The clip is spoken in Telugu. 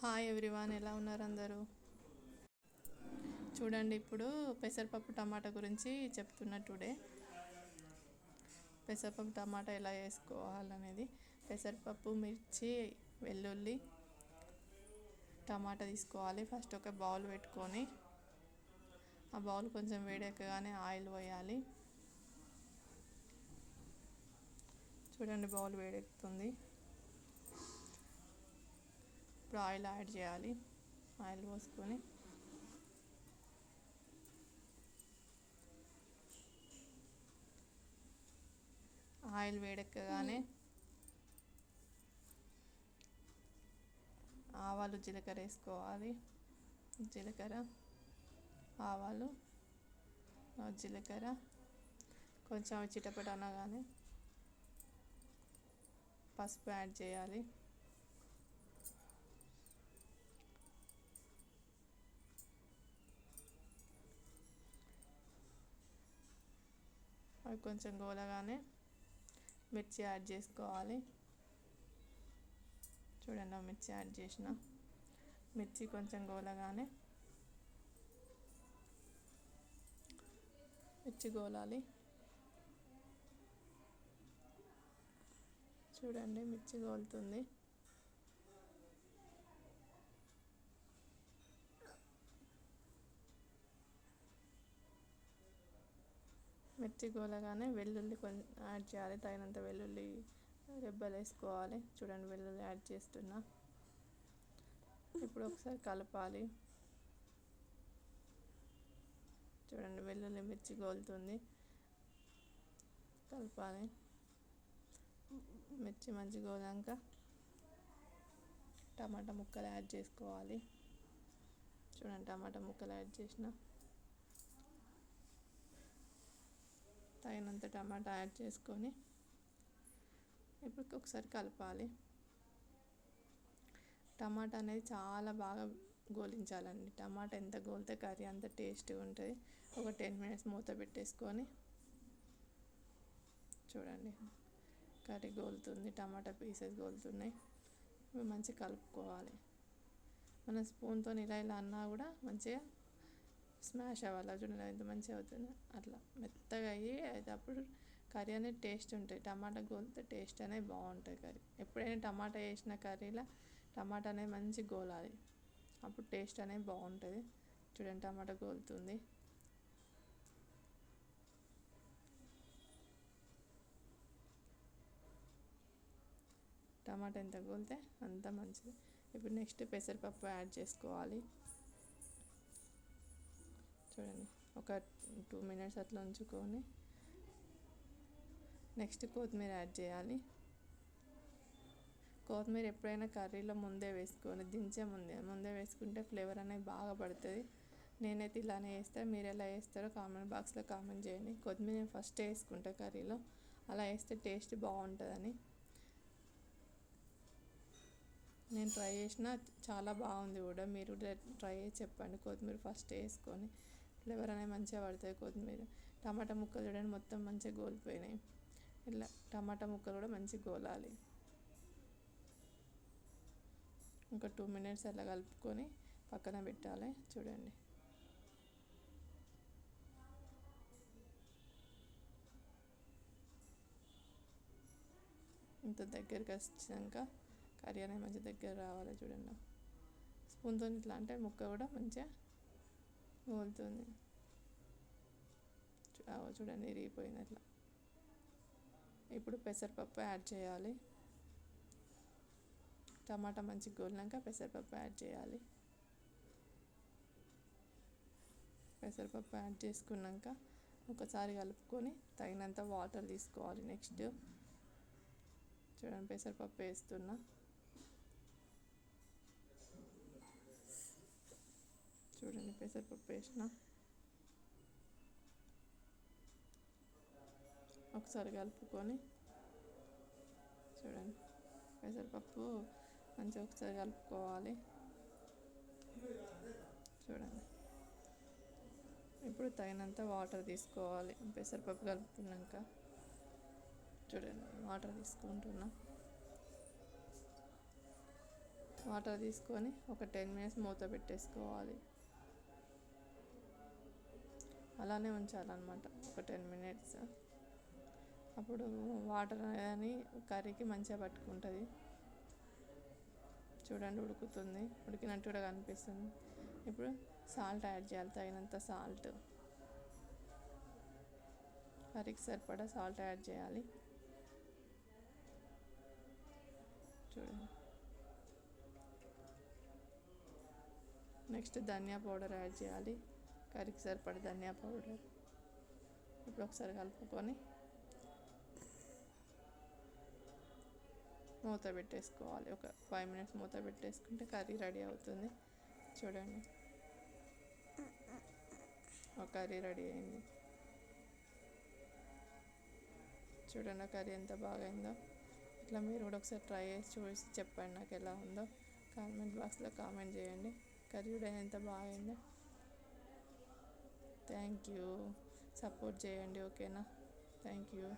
హాయ్ ఎవ్రీవాన్ ఎలా ఉన్నారు అందరూ? చూడండి ఇప్పుడు పెసరపప్పు టమాటా గురించి చెప్తున్నా టుడే పెసరపప్పు టమాటా ఎలా వేసుకోవాలనేది. పెసరపప్పు మిర్చి వెల్లుల్లి టమాటా తీసుకోవాలి. ఫస్ట్ ఒక బౌల్ పెట్టుకొని ఆ బౌల్ కొంచెం వేడెక్కగానే ఆయిల్ పోయాలి. చూడండి బౌల్ వేడెక్కుతుంది. ఇప్పుడు ఆయిల్ యాడ్ చేయాలి ఆయిల్ పోసుకొని. ఆయిల్ వేడెక్కగానే ఆవాలు జీలకర్ర వేసుకోవాలి. జీలకర్ర ఆవాలు జీలకర్ర కొంచెం చిటపట అనగానే పసుపు యాడ్ చేయాలి. కొంచెం గోలగానే మిర్చి యాడ్ చేసుకోవాలి. చూడండి మిర్చి యాడ్ చేసిన. మిర్చి కొంచెం గోలగానే మిర్చి గోలాలి. చూడండి మిర్చి గోలుతుంది. మిర్చి గోలగానే వెల్లుల్లి కొంచెం యాడ్ చేయాలి. తగినంత వెల్లుల్లి రెబ్బలు వేసుకోవాలి. చూడండి వెల్లుల్లి యాడ్ చేస్తున్నా. ఇప్పుడు ఒకసారి కలపాలి. చూడండి వెల్లుల్లి మిర్చి గోలుతుంది. కలపాలి. మిర్చి మంచి గోలాక టమాటా ముక్కలు యాడ్ చేసుకోవాలి. చూడండి టమాటా ముక్కలు యాడ్ చేసిన. తగినంత టమాటా యాడ్ చేసుకొని ఇప్పుడు ఒకసారి కలపాలి. టమాటా అనేది చాలా బాగా గోలించాలండి. టమాటా ఎంత గోలితే కర్రీ అంత టేస్ట్గా ఉంటుంది. ఒక టెన్ మినిట్స్ మూత పెట్టేసుకొని చూడండి. కర్రీ గోలుతుంది టమాటా పీసెస్ గోలుతున్నాయి. ఇవి మంచిగా కలుపుకోవాలి. మన స్పూన్తో ఇలా ఇలా అన్నా కూడా మంచిగా స్మాష్ అవ్వాలి చూడండి ఎంత మంచిగా అవుతుంది. అట్లా మెత్తగా అయ్యి అయితే అప్పుడు కర్రీ అనేది టేస్ట్ ఉంటుంది టమాటా గోలితే టేస్ట్ అనేది బాగుంటుంది కర్రీ. ఎప్పుడైనా టమాటా వేసిన కర్రీలో టమాటా అనేది మంచి గోలాలి. అప్పుడు టేస్ట్ అనేది బాగుంటుంది. చూడండి టమాటా గోలుతుంది. టమాటా ఎంత గోలితే అంత మంచిది. ఇప్పుడు నెక్స్ట్ పెసరపప్పు యాడ్ చేసుకోవాలి. చూడండి. ఒక టూ మినిట్స్ అట్లా ఉంచుకొని నెక్స్ట్ కొత్తిమీర యాడ్ చేయాలి. కొత్తిమీర ఎప్పుడైనా కర్రీలో ముందే వేసుకొని దించే ముందే ముందే వేసుకుంటే ఫ్లేవర్ అనేది బాగా పడుతుంది. నేనైతే ఇలానే వేస్తాను మీరు ఎలా వేస్తారో కామెంట్ బాక్స్లో కామెంట్ చేయండి. కొత్తిమీర నేను ఫస్ట్ వేసుకుంటా కర్రీలో. అలా వేస్తే టేస్ట్ బాగుంటుందని. నేను ట్రై చేసిన చాలా బాగుంది కూడా. మీరు ట్రై చేసి చెప్పండి. కొత్తిమీర ఫస్ట్ వేసుకొని ఫ్లేవర్ అనేది మంచిగా పడుతుంది కొత్తిమీర. టమాటా ముక్కలు చూడండి మొత్తం మంచిగా గోలిపోయినాయి. ఇట్లా టమాటా ముక్కలు కూడా మంచిగా గోలాలి. ఇంకా టూ మినిట్స్ అలా కలుపుకొని పక్కన పెట్టాలి చూడండి. ఇంత దగ్గరికి వచ్చినాక కర్రీ అనేది మంచి దగ్గర రావాలి చూడండి. స్పూన్తో ఇట్లా అంటే ముక్క కూడా మంచిగా గోలుతుంది చూడండి ఇరిగిపోయింది అట్లా. ఇప్పుడు పెసరపప్పు యాడ్ చేయాలి. టమాటా మంచి గోలినాక పెసరపప్పు యాడ్ చేయాలి. పెసరపప్పు యాడ్ చేసుకున్నాక ఒకసారి కలుపుకొని తగినంత వాటర్ తీసుకోవాలి నెక్స్ట్. చూడండి పెసరపప్పు వేస్తున్నా. చూడండి పెసరపప్పు వేసిన ఒకసారి కలుపుకొని చూడండి పెసరపప్పు మంచిగా ఒకసారి కలుపుకోవాలి. చూడండి ఇప్పుడు తగినంత వాటర్ తీసుకోవాలి. పెసరపప్పు కలుపుకున్నాక చూడండి వాటర్ తీసుకుంటున్నా. వాటర్ తీసుకొని ఒక టెన్ మినిట్స్ మూత పెట్టేసుకోవాలి. అలానే ఉంచాలన్నమాట. ఒక టెన్ మినిట్స్. అప్పుడు వాటర్ అని కర్రీకి మంచిగా పట్టుకుంటుంది. చూడండి ఉడుకుతుంది. ఉడికినట్టు కూడా కనిపిస్తుంది. ఇప్పుడు సాల్ట్ యాడ్ చేయాలి. తగినంత సాల్ట్. కర్రీకి సరిపడా సాల్ట్ యాడ్ చేయాలి. చూడండి. నెక్స్ట్ ధనియా పౌడర్ యాడ్ చేయాలి. కర్రీకి సరిపడే ధనియా పౌడర్. ఇప్పుడు ఒకసారి కలుపుకొని మూత పెట్టేసుకోవాలి. ఒక ఫైవ్ మినిట్స్ మూత పెట్టేసుకుంటే కర్రీ రెడీ అవుతుంది. చూడండి. ఒక కర్రీ రెడీ అయింది. చూడండి కర్రీ ఎంత బాగైందో. ఇట్లా మీరు కూడా ఒకసారి ట్రై చేసి చూసి చెప్పండి నాకు ఎలా ఉందో. కామెంట్ బాక్స్లో కామెంట్ చేయండి. కర్రీ కూడా ఎంత బాగైందో. థ్యాంక్ యూ సపోర్ట్ చేయండి ఓకేనా థ్యాంక్ యూ